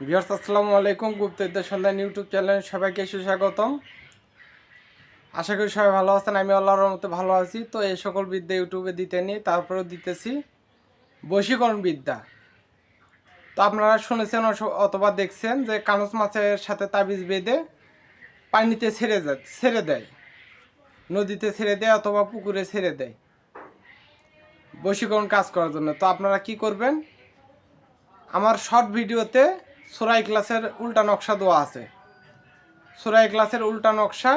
Viewers, আসসালামু আলাইকুম। গুপ্তবিদ্যা সন্ধান ইউটিউব চ্যানেলে সবাইকে সুস্বাগতম। আশা করি সবাই ভালো আছেন, আমি আল্লাহর মতো ভালো আছি। তো এই সকল বিদ্যা ইউটিউবে দিতে নিই, তারপরেও দিতেছি বশীকরণ বিদ্যা। তো আপনারা শুনেছেন অথবা দেখছেন যে কানস মাছের সাথে তাবিজ বেঁধে পানিতে ছেড়ে যায়, ছেড়ে দেয়। নদীতে ছেড়ে দেয় অথবা পুকুরে ছেড়ে দেয় বশীকরণ কাজ করার জন্য। তো আপনারা কি করবেন? আমার শর্ট ভিডিওতে সোরাই ক্লাসের উল্টা নকশা দেওয়া আছে। সোরাই ক্লাসের উল্টা নকশা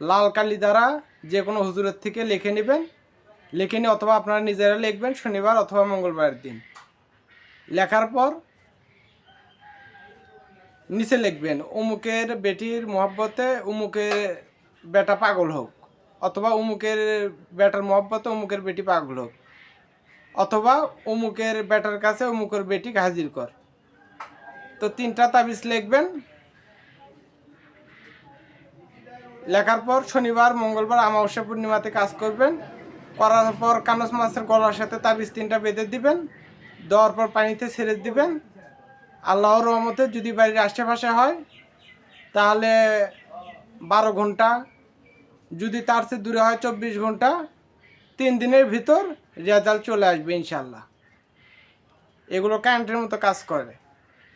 লাল কালি দ্বারা যে কোনো হুজুরের থেকে লিখে নেবেন। লিখে নিয়ে অথবা আপনারা নিজেরা লিখবেন শনিবার অথবা মঙ্গলবারের দিন। লেখার পর নিচে লিখবেন অমুকের বেটির মহব্বতে অমুকের বেটা পাগল হোক। অথবা অমুকের বেটার মহব্বতে অমুকের বেটি পাগল হোক। অথবা অমুকের বেটার কাছে অমুকের বেটি হাজির কর। তো তিনটা তাবিজ লিখবেন। লেখার পর শনিবার, মঙ্গলবার, অমাবস্যা পূর্ণিমাতে কাজ করবেন। করার পর কানস মাছের গলার সাথে তাবিজ তিনটা বেঁধে দিবেন। দেওয়ার পর পানিতে ছেড়ে দিবেন। আল্লাহর রহমতে যদি বাড়ির আশেপাশে হয়, তাহলে বারো ঘণ্টা। যদি তার চেয়ে দূরে হয়, চব্বিশ ঘণ্টা। তিন দিনের ভিতর রেজাল্ট চলে আসবে ইনশাল্লাহ এগুলো কারেন্টের মতো কাজ করে।